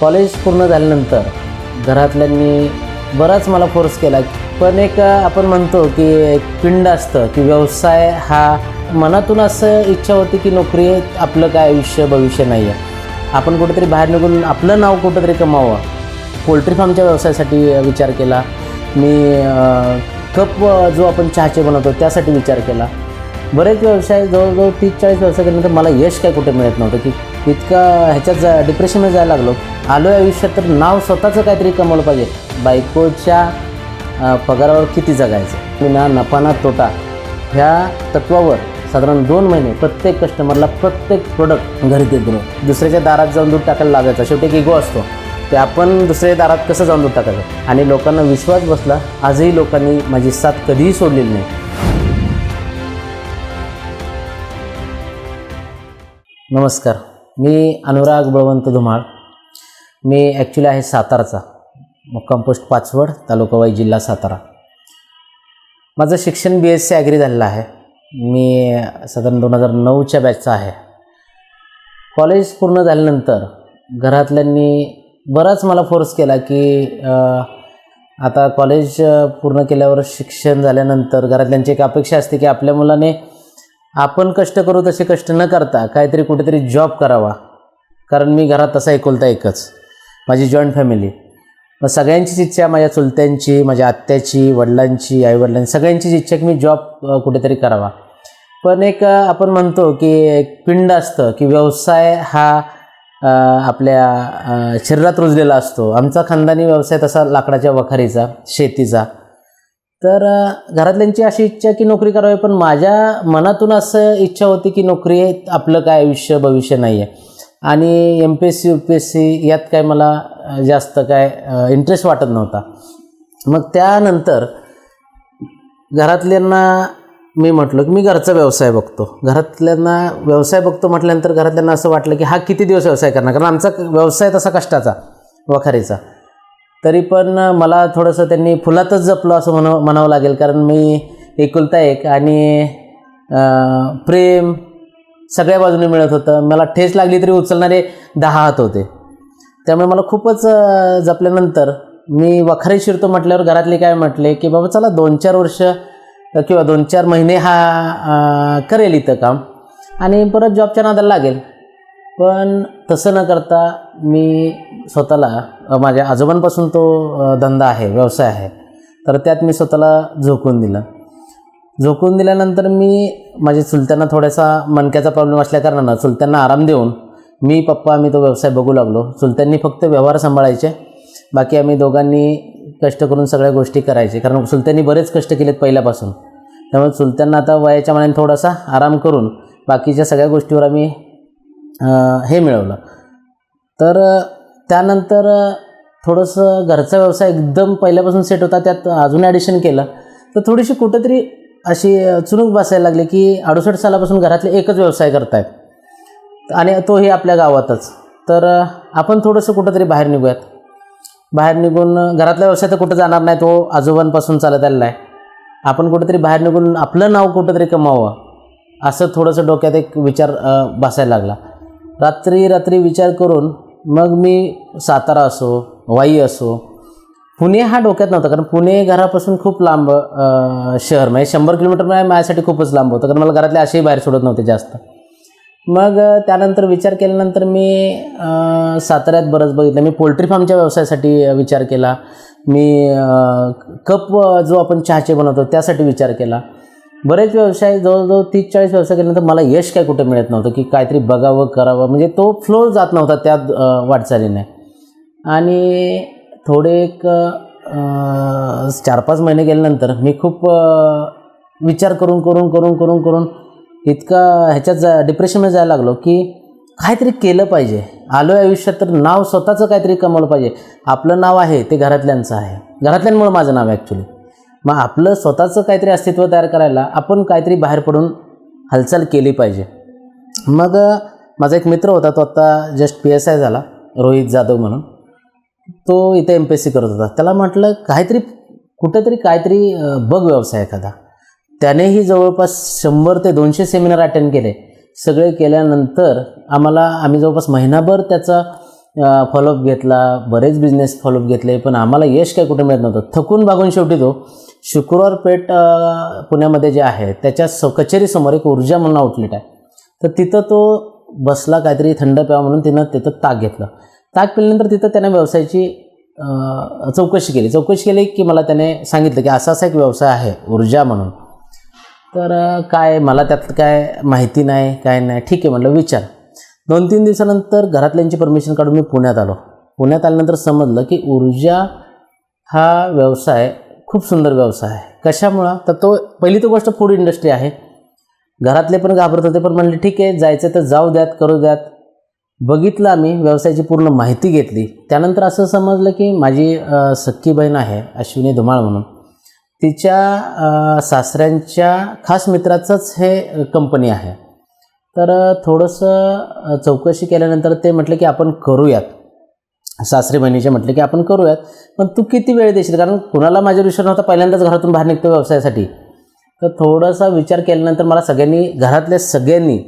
College पूर्ण झाल्यानंतर घरातल्यांनी बराच मला फोर्स केला पण एक आपण म्हणतो की एक पिंड असतं की व्यवसाय हा मनातून असं इच्छा होती की नोकरी आपलं काय आयुष्य भविष्य नाही आहे आपण कुठेतरी बाहेर निघून आपलं नाव कुठंतरी कमावं. पोल्ट्री फार्मच्या व्यवसायासाठी विचार केला. मी कप जो आपण चहाचे बनवतो त्यासाठी विचार केला. बरेच व्यवसाय जवळजवळ तीस चाळीस व्यवसाय केल्यानंतर मला यश काय कुठे मिळत नव्हतं की इतका ह्याच्यात जा डिप्रेशनमध्ये जायला लागलो. आलो या आयुष्यात तर नाव स्वतःचं काहीतरी कमवलं पाहिजे. बायकोच्या पगारावर किती जगायचं? मी ना नफा ना तोटा ह्या तत्वावर साधारण दोन महिने प्रत्येक कस्टमरला प्रत्येक प्रोडक्ट घरी देत गेलो दुसऱ्याच्या दारात जाऊन दूध टाकायला लागायचा. शेवटी एक इगो असतो. ते आपण दुसऱ्या दारात कसं जाऊन दूध टाकायचं? आणि लोकांना विश्वास बसला. आजही लोकांनी माझी साथ कधीही सोडलेली नाही. नमस्कार. मी अनुराग बळवंत धुमाळ. मी ॲक्च्युली आहे सातारचा. मुक्काम पोस्ट पाचवड तालुका वाई जिल्हा सातारा. माझं शिक्षण बी एस सी ॲग्री झालेलं आहे. मी साधारण दोन हजार नऊच्या बॅचचा आहे. कॉलेज पूर्ण झाल्यानंतर घरातल्यांनी बराच मला फोर्स केला की आता कॉलेज पूर्ण केल्यावर शिक्षण झाल्यानंतर घरातल्यांची एक अपेक्षा असते की आपल्या मुलाने आपण कष्ट करू तसे कष्ट न करता काहीतरी कुठेतरी जॉब करावा. कारण मी घरात तसा एकुलता एकच. माझी जॉईंट फॅमिली मग सगळ्यांचीच इच्छा माझ्या चुलत्यांची माझ्या आत्याची वडिलांची आईवडिलांची. सगळ्यांचीच इच्छा की मी जॉब कुठेतरी करावा. पण एक आपण म्हणतो की एक पिंड असतं की व्यवसाय हा आपल्या शरीरात रुजलेला असतो. आमचा खानदानी व्यवसाय तसा लाकडाच्या वखारीचा शेतीचा. तर घरातल्यांची अशी इच्छा की नोकरी करावी पण माझ्या मनातून असं इच्छा होती की नोकरी आपलं काय आयुष्य भविष्य नाही आहे आणि M P S C U P S C यात काय मला जास्त काय इंटरेस्ट वाटत नव्हता. मग त्यानंतर घरातल्यांना मी म्हटलं की मी घरचा व्यवसाय बघतो. घरातल्यांना व्यवसाय बघतो म्हटल्यानंतर घरातल्यांना असं वाटलं की हा किती दिवस व्यवसाय करणार? कारण आमचा व्यवसाय तसा कष्टाचा वखारीचा. तरी पण मला थोडंसं त्यांनी फुलातच जपलो असं म्हण म्हणावं लागेल. कारण मी एकुलता एक आणि प्रेम सगळ्या बाजूने मिळत होतं. मला ठेस लागली तरी उचलणारे दहा हात होते. त्यामुळे मला खूपच जपल्यानंतर मी वखारी शिरतो म्हटल्यावर घरातले काय म्हटले की बाबा चला दोन चार वर्ष किंवा दोन चार महिने हा करेल इथं काम. आणि परत जॉबच्या नादाला लागेल. पण तसं न करता मी स्वतःला माझ्या आजोबांपासून तो धंदा आहे व्यवसाय आहे. तर त्यात मी स्वतःला झोकून दिलं. झोकून दिल्यानंतर मी माझ्या चुलत्यांना थोडासा मणक्याचा प्रॉब्लेम असल्याकारणानं चुलत्यांना आराम देऊन मी पप्पा आम्ही तो व्यवसाय बघू लागलो. चुलत्यांनी फक्त व्यवहार सांभाळायचे. बाकी आम्ही दोघांनी कष्ट करून सगळ्या गोष्टी करायचे. कारण चुलत्यांनी बरेच कष्ट केलेत पहिल्यापासून. त्यामुळे चुलत्यांना आता वयाच्या मनाने थोडासा आराम करून बाकीच्या सगळ्या गोष्टीवर आम्ही हे मिळवलं. तर त्यानंतर थोडंसं घरचा व्यवसाय एकदम पहिल्यापासून सेट होता त्यात अजून ॲडिशन केलं. तर थोडीशी कुठंतरी अशी चुणूक बसायला लागली की अडुसष्ट सालापासून घरातले एकच व्यवसाय करतायत. आणि तोही आपल्या गावातच. तर आपण थोडंसं कुठंतरी बाहेर निघूयात. बाहेर निघून घरातला व्यवसाय तर कुठं जाणार नाही तो आजोबांपासून चालत आलेला आहे. आपण कुठंतरी बाहेर निघून आपलं नाव कुठंतरी कमावं असं थोडंसं डोक्यात एक विचार बसायला लागला. रात्री रात्री विचार करून मग मी सातारा असो वाई असो पुणे हा डोक्यात नव्हता. कारण पुणे घरापासून खूप लांब शहर. म्हणजे शंभर किलोमीटर म्हणजे माझ्यासाठी खूपच लांब होतं. कारण मला घरातले असेही बाहेर सोडत नव्हते जास्त. मग त्यानंतर विचार केल्यानंतर मी साताऱ्यात बरंच बघितलं. मी पोल्ट्री फार्मच्या व्यवसायासाठी विचार केला. मी कप जो आपण चहाचे बनवतो त्यासाठी विचार केला. बरेच व्यवसाय जवळजवळ तीस चाळीस व्यवसाय केल्यानंतर मला यश काय कुठे मिळत नव्हतं की काहीतरी बघावं करावं. म्हणजे तो फ्लो जात नव्हता त्या वाटचालीने. आणि थोडे एक चार पाच महिने गेल्यानंतर मी खूप विचार करून करून करून करून करून इतका ह्याच्यात जा डिप्रेशनमध्ये जायला लागलो की काहीतरी केलं पाहिजे. आलो आयुष्यात तर नाव स्वतःचं काहीतरी कमवलं पाहिजे. आपलं नाव आहे ते घरातल्यांचं आहे. घरातल्यांमुळं माझं नाव आहे ॲक्च्युली मग आपलं स्वतःचं काहीतरी अस्तित्व तयार करायला आपण काहीतरी बाहेर पडून हालचाल केली पाहिजे. मग माझा एक मित्र होता तो आत्ता जस्ट पी एस आय झाला रोहित जाधव म्हणून. तो इथे एम पी एस सी करत होता. त्याला म्हटलं काहीतरी कुठेतरी काहीतरी बघ व्यवसाय एखादा. त्यानेही जवळपास शंभर ते दोनशे सेमिनार अटेंड केले. सगळे केल्यानंतर आम्हाला आम्ही जवळपास महिनाभर त्याचा फॉलोअप घेतला बरेच बिझनेस फॉलोअप घेतले पण आम्हाला यश काय कुठे मिळत नव्हतं? थकून भागून शेवटी तो शुक्रवार पेठ पुण्यामध्ये जे आहे त्याच्या स कचेरीसमोर एक ऊर्जा म्हणून आउटलेट आहे. तर तिथं तो बसला काहीतरी थंड प्यावा म्हणून तिनं तिथं ताक घेतलं. ताक पिल्यानंतर तिथं त्याने व्यवसायाची चौकशी केली. चौकशी केली की मला त्याने सांगितलं की असा असा एक व्यवसाय आहे ऊर्जा म्हणून. तर काय मला त्यात काय माहिती नाही काय नाही ठीक आहे म्हटलं विचार. दोन तीन दिवसानंतर घरातल्यांची परमिशन काढून मी पुण्यात आलो. पुण्यात आल्यानंतर समजलं की ऊर्जा हा व्यवसाय खूप सुंदर व्यवसाय आहे. कशामुळं? तर तो पहिली तर गोष्ट फूड इंडस्ट्री आहे. घरातले पण घाबरत होते पण म्हणले ठीक आहे जायचं तर जाऊ द्यात करू द्यात. बघितलं आम्ही व्यवसायाची पूर्ण माहिती घेतली. त्यानंतर असं समजलं की माझी सख्खी बहीण आहे अश्विनी धुमाळ म्हणून. तिच्या सासऱ्यांच्या खास मित्राचंच हे कंपनी आहे. तर थोडंसं चौकशी केल्यानंतर ते म्हटलं की आपण करूयात. सासरे बहिणीचे म्हटले की आपण करूयात. पण तू किती वेळ देशील? कारण कुणाला माझ्या विश्वास नव्हता? पहिल्यांदाच घरातून बाहेर निघतो व्यवसायासाठी. तर थोडासा विचार केल्यानंतर मला सगळ्यांनी घरातल्या सगळ्यांनी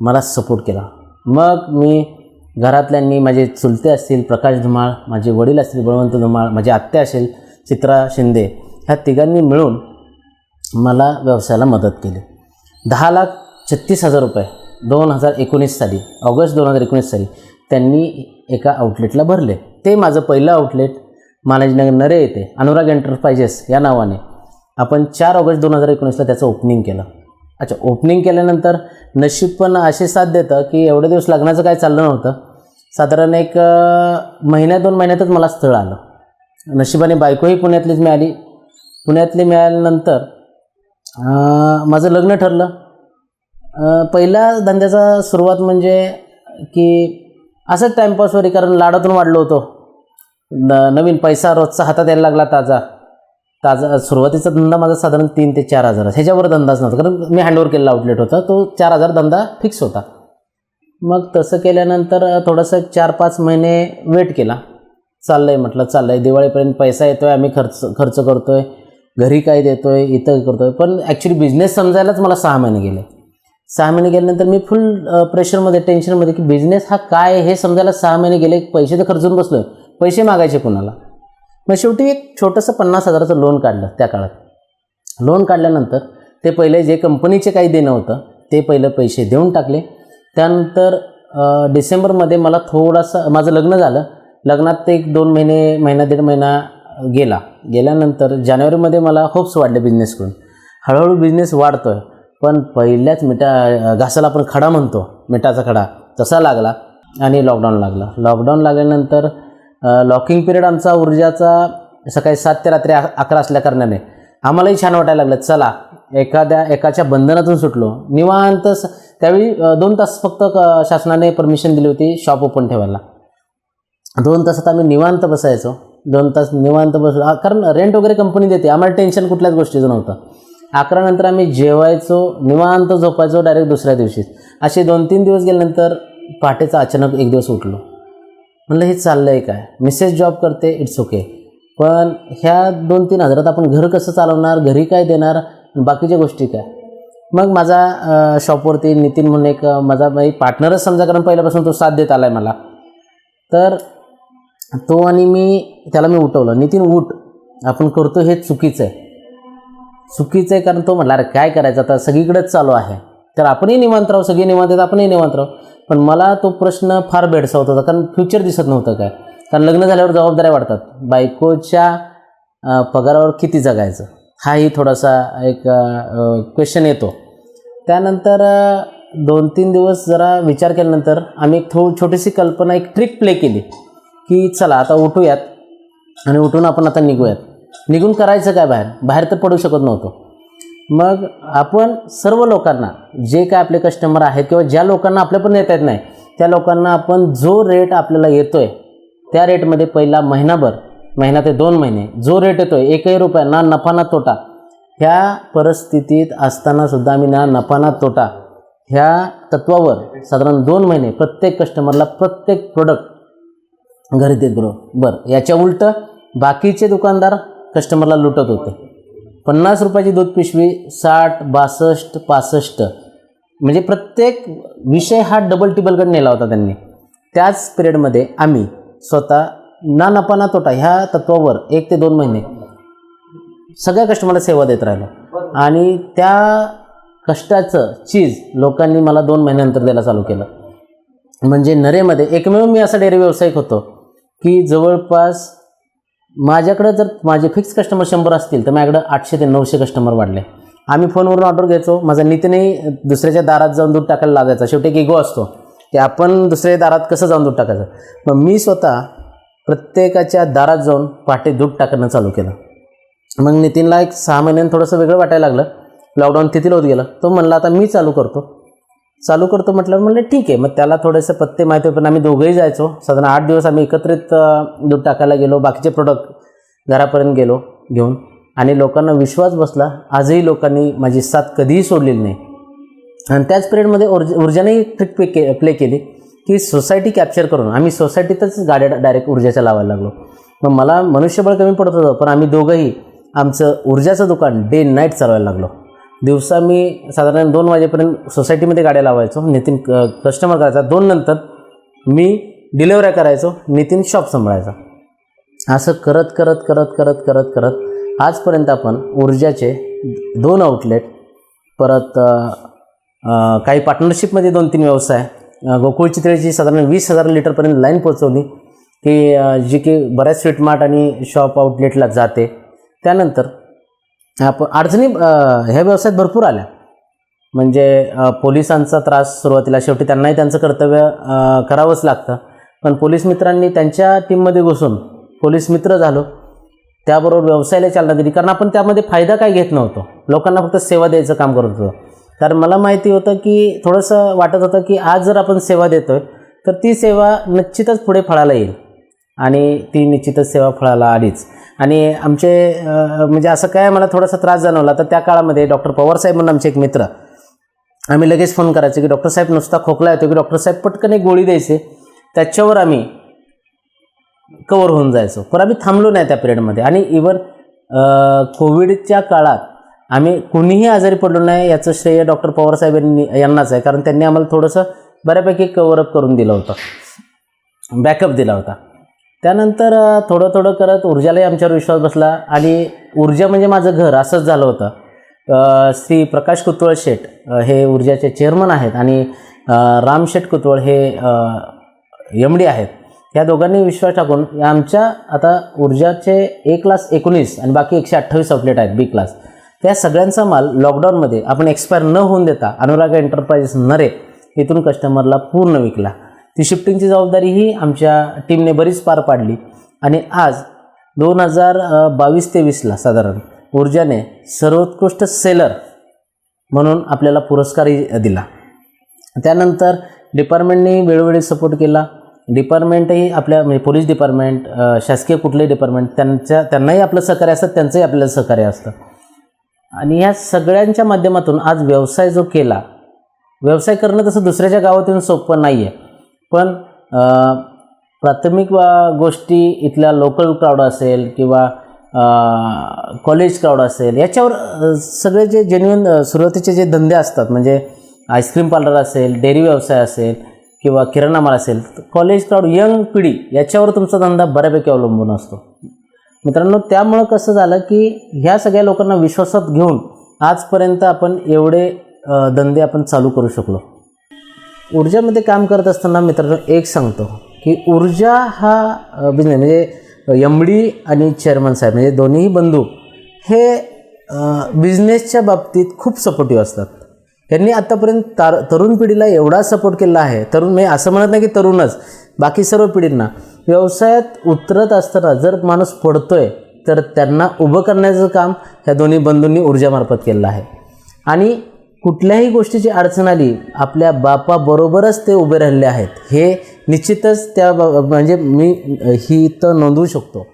मला सपोर्ट केला. मग मी घरातल्यांनी माझे चुलते असतील प्रकाश धुमाळ माझे वडील असतील बळवंत धुमाळ माझी आत्या असेल चित्रा शिंदे ह्या तिघांनी मिळून मला व्यवसायाला मदत केली. दहा लाख छत्तीस हजार रुपये. दोन हजार एकोणीस साली ऑगस्ट दोन हजार एकोणीस साली त्यांनी एका आउटलेटला भरले. ते माझं पहिलं आउटलेट मानाजीनगर नरे येथे अनुराग एंटरप्राइजेस या नावाने. आपण चार ऑगस्ट दोन हजार एकोणीसला त्याचं ओपनिंग केलं. अच्छा ओपनिंग केल्यानंतर नशीब पण असे साथ देतं की एवढे दिवस लग्नाचं काय चाललं नव्हतं. साधारण एक महिन्या दोन महिन्यातच मला स्थळ आलं. नशिबाने बायकोही पुण्यातलीच मिळाली. पुण्यातली मिळाल्यानंतर माझं लग्न ठरलं. पहिला पहिल्या धंद्याचा सुरुवात म्हणजे की असंच टाईमपासवर कारण लाडातून वाढलो होतो. न नवीन पैसा रोजचा हातात यायला लागला ताजा. ताजा सुरुवातीचा धंदा माझा साधारण तीन ते चार हजार. ह्याच्यावर धंदाच नव्हता. कारण मी हँडओवर केलेला आउटलेट होता. तो चार हजार धंदा फिक्स होता. मग तसं केल्यानंतर थोडंसं चार पाच महिने वेट केला. चाललं आहे म्हटलं चाललं आहे दिवाळीपर्यंत पैसा येतो आहे आम्ही खर्च खर्च करतो आहे घरी काय देतो आहे इथं करतो आहे पण ॲक्च्युली बिझनेस समजायलाच मला सहा महिने गेले. सहा महिने गेल्यानंतर मी फुल प्रेशरमध्ये टेन्शनमध्ये की बिझनेस हा काय हे समजायला सहा महिने गेले पैसे तर खर्चून बसलो आहे पैसे मागायचे कुणाला? मग शेवटी एक छोटंसं पन्नास हजाराचं लोन काढलं त्या काळात. लोन काढल्यानंतर ते पहिले जे कंपनीचे काही देणं होतं ते पहिलं पैसे देऊन टाकले. त्यानंतर डिसेंबरमध्ये मला थोडासा माझं लग्न झालं. लग्नात ते एक दोन महिने महिना दीड महिना गेला. गेल्यानंतर जानेवारीमध्ये मला होप्स वाढले बिझनेसकडून हळूहळू बिझनेस वाढतो आहे पण पहिल्याच मिठा घासाला आपण खडा म्हणतो मिठाचा खडा. तसा लागला आणि लॉकडाऊन लागला. लॉकडाऊन लागल्यानंतर लॉकिंग पिरियड आमचा ऊर्जाचा सकाळी सात ते रात्री अ- अकरा असल्या कारणाने आम्हालाही छान वाटायला लागलं. चला एखाद्या एकाच्या बंधनातून सुटलो. निवांत स- त्यावेळी दोन तास फक्त क- शासनाने परमिशन दिली होती शॉप ओपन ठेवायला. दोन तासात आम्ही निवांत बसायचो. दोन तास निवांत बसलो. कारण रेंट वगैरे कंपनी देते. आम्हाला टेन्शन कुठल्याच गोष्टीचं नव्हतं. अकरा नंतर आम्ही जेवायचो निवांत झोपायचो डायरेक्ट दुसऱ्या दिवशीच असे दोन तीन दिवस गेल्यानंतर पहाटेचा अचानक एक दिवस उठलो. म्हणलं हे चाललं आहे काय? मिसेस जॉब करते इट्स ओके पण ह्या दोन तीन हजारात आपण घर कसं चालवणार घरी काय देणार बाकीच्या गोष्टी काय? मग माझा शॉपवरती नितीन म्हणून एक माझा माझी पार्टनरच समजा कारण पहिल्यापासून तो साथ देत आला आहे मला. तर तो आणि मी त्याला मी उठवलं. नितीन उठ. आपण करतो हे चुकीचं आहे. चुकीचं आहे कारण तो म्हटला अरे काय करायचं? आता सगळीकडेच चालू आहे. तर आपणही निवांत राहू सगळे निवांत आहेत आपणही निवांत राहू. पण मला तो प्रश्न फार बेडसावत होता कारण फ्युचर दिसत नव्हतं काय. कारण लग्न झाल्यावर जबाबदाऱ्या वाढतात. बायकोच्या पगारावर किती जगायचं? हाही थोडासा एक क्वेश्चन येतो. त्यानंतर दोन तीन दिवस जरा विचार केल्यानंतर आम्ही एक थो छोटीशी कल्पना एक ट्रिक प्ले केली की चला आता उठूयात आणि उठून आपण आता निघूयात. निघून करायचं काय बाहेर? बाहेर तर पडू शकत नव्हतो. मग आपण सर्व लोकांना जे काय आपले कस्टमर आहेत किंवा ज्या लोकांना आपल्यापर्यंत येता येत नाही त्या लोकांना आपण जो रेट आपल्याला येतो आहे त्या रेटमध्ये पहिला महिनाभर महिना ते दोन महिने जो रेट येतो आहे एकही रुपया ना नफा ना तोटा ह्या परिस्थितीत असतानासुद्धा आम्ही ना नफा ना तोटा ह्या तत्वावर साधारण दोन महिने प्रत्येक कस्टमरला प्रत्येक प्रोडक्ट घरी देत गेलो बरं याच्या उलटं बाकीचे दुकानदार कस्टमरला लुटत होते. पन्नास रुपयाची दूध पिशवी साठ बासष्ट पासष्ट. म्हणजे प्रत्येक विषय हा डबल टिबलकडे नेला होता त्यांनी. त्याच पिरियडमध्ये आम्ही स्वतः ना नफा ना तोटा ह्या तत्वावर एक ते दोन महिने सगळ्या कस्टमरला सेवा देत राहिलो. आणि त्या कष्टाचं चीज लोकांनी मला दोन महिन्यानंतर द्यायला चालू केलं. म्हणजे नरेमध्ये एकमेव मी असा डेअरी व्यावसायिक होतो की जवळपास माझ्याकडं जर माझे फिक्स कस्टमर शंभर असतील तर माझ्याकडं आठशे ते नऊशे कस्टमर वाढले. आम्ही फोनवरून ऑर्डर घ्यायचो. माझा नितीनही दुसऱ्याच्या दारात जाऊन दूध टाकायला लागायचा. शेवटी एक इगो असतो. की आपण दुसऱ्या दारात कसं जाऊन दूध टाकायचं? मग मी स्वतः प्रत्येकाच्या दारात जाऊन पहाटे दूध टाकणं चालू केलं. मग नितीनला एक सहा महिन्यानं थोडंसं वेगळं वाटायला लागलं. लॉकडाऊन तिथील होत गेलं. तो म्हणला आता मी चालू करतो. चालू करतो म्हटलं म्हणलं ठीक आहे मग त्याला थोडेसे पत्ते माहिती पण आम्ही दोघंही जायचो. साधारण आठ दिवस आम्ही एकत्रित दूध टाकायला गेलो बाकीचे प्रोडक्ट घरापर्यंत गेलो घेऊन. आणि लोकांना विश्वास बसला आजही लोकांनी माझी साथ कधीही सोडलेली नाही. आणि त्याच पिरियडमध्ये ऊर्ज ऊर्जाने ट्रिक पे के प्ले केली की सोसायटी कॅप्चर करून आम्ही सोसायटीतच गाड्या डायरेक्ट ऊर्जाच्या लावायला लागलो. मग मला मनुष्यबळ कमी पडत होतं पण आम्ही दोघंही आमचं ऊर्जाचं दुकान डे नाईट चालवायला लागलो. दिवसा मी साधारण दोन वाजेपर्यंत सोसायटीमध्ये गाड्या लावायचो. नितीन कस्टमर करायचा. दोन नंतर मी डिलेवऱ्या करायचो. नितीन शॉप सांभाळायचा. असं करत करत करत करत करत करत आजपर्यंत आपण ऊर्जाचे दोन आउटलेट परत काही पार्टनरशिपमध्ये दोन तीन व्यवसाय गोकुळ चित्रेची साधारण वीस हजार लिटरपर्यंत लाईन पोचवली की जी की बऱ्याच स्वीट मार्ट आणि शॉप आउटलेटला जाते. त्यानंतर आपण अडचणी ह्या व्यवसायात भरपूर आल्या. म्हणजे पोलिसांचा त्रास सुरुवातीला शेवटी त्यांनाही त्यांचं कर्तव्य करावंच लागतं. पण पोलीस मित्रांनी त्यांच्या टीममध्ये घुसून पोलीस मित्र झालो त्याबरोबर व्यवसायाला चालना दिली. कारण आपण त्यामध्ये फायदा काय घेत नव्हतो. लोकांना फक्त सेवा द्यायचं काम करत होतो. कारण मला माहिती होतं की थोडंसं वाटत होतं की आज जर आपण सेवा देतोय तर ती सेवा निश्चितच पुढे फळाला येईल. आणि ती निश्चितच सेवा फळाला आलीच. आणि आमचे म्हणजे असं काय मला थोडासा त्रास जाणवला तर त्या काळामध्ये डॉक्टर पवारसाहेब म्हणून आमचे एक मित्र आम्ही लगेच फोन करायचो की डॉक्टर साहेब नुसता खोकला येतो की डॉक्टर साहेब पटकन एक गोळी द्यायचे त्याच्यावर आम्ही कवर होऊन जायचो. पण आम्ही थांबलो नाही त्या पिरियडमध्ये. आणि इवन कोविडच्या काळात आम्ही कुणीही आजारी पडलो नाही याचं श्रेय डॉक्टर पवारसाहेब यांनी यांनाच आहे. कारण त्यांनी आम्हाला थोडंसं बऱ्यापैकी कवरअप करून दिलं होतं. बॅकअप दिला होता. त्यानंतर थोडं थोडं करत ऊर्जालाही आमच्यावर विश्वास बसला आणि ऊर्जा म्हणजे माझं घर असंच झालं होतं. श्री प्रकाश कुतवळ शेठ हे ऊर्जाचे चेअरमन आहेत आणि राम शेठ कुतवळ हे एम डी आहेत. या दोघांनी विश्वास टाकून आमच्या आता ऊर्जाचे एक क्लास एकोणीस आणि बाकी एकशे अठ्ठावीस आउटलेट आहेत बी क्लास त्या सगळ्यांचा माल लॉकडाऊनमध्ये आपण एक्सपायर न होऊन देता अनुराग एंटरप्राइजेस नरे इथून कस्टमरला पूर्ण विकला. ती शिफ्टिंगची जबाबदारी ही आमच्या टीमने बरीच पार पाडली. आणि आज दोन हजार बावीस तेवीसला साधारण ऊर्जाने सर्वोत्कृष्ट सेलर म्हणून आपल्याला पुरस्कारही दिला. त्यानंतर डिपार्टमेंटने वेळोवेळी सपोर्ट केला. डिपार्टमेंटही आपल्या म्हणजे पोलीस डिपार्टमेंट शासकीय कुठलंही डिपार्टमेंट त्यांच्या त्यांनाही आपलं सहकार्य असतं त्यांचंही आपल्याला सहकार्य असतं. आणि ह्या सगळ्यांच्या माध्यमातून आज व्यवसाय जो केला व्यवसाय करणं तसं दुसऱ्याच्या गावात येऊन सोपं नाही आहे पण प्राथमिक वा- गोष्टी इथल्या लोकल क्राऊड असेल किंवा कॉलेज क्राऊड असेल याच्यावर सगळे जे जेन्युन सुरुवातीचे जे धंदे असतात म्हणजे आईस्क्रीम पार्लर असेल डेअरी व्यवसाय असेल किंवा किराणा माल असेल कॉलेज क्राऊड यंग पिढी याच्यावर तुमचा धंदा बऱ्यापैकी अवलंबून असतो. मित्रांनो त्यामुळं कसं झालं की ह्या सगळ्या लोकांना विश्वासात घेऊन आजपर्यंत आपण एवढे धंदे आपण चालू करू शकलो. ऊर्जामध्ये काम करत असताना मित्रांनो एक सांगतो की ऊर्जा हा बिझनेस म्हणजे एम डी आणि चेअरमन साहेब म्हणजे दोन्ही बंधू हे बिझनेसच्या बाबतीत खूप सपोर्टिव्ह असतात. त्यांनी आत्तापर्यंत तार तरुण पिढीला एवढा सपोर्ट केला आहे. तरुण म्हणजे असं म्हणत नाही की तरुणच बाकी सर्व पिढींना. व्यवसायात उतरत असताना जर माणूस पडतोय तर त्यांना उभं करण्याचं काम ह्या दोन्ही बंधूंनी ऊर्जामार्फत केलेलं आहे. आणि कुठल्याही गोष्टीची अडचण आली आपल्या बापाबरोबरच ते उभे राहिले आहेत. हे निश्चितच त्या म्हणजे मी ही तर नोंदवू शकतो.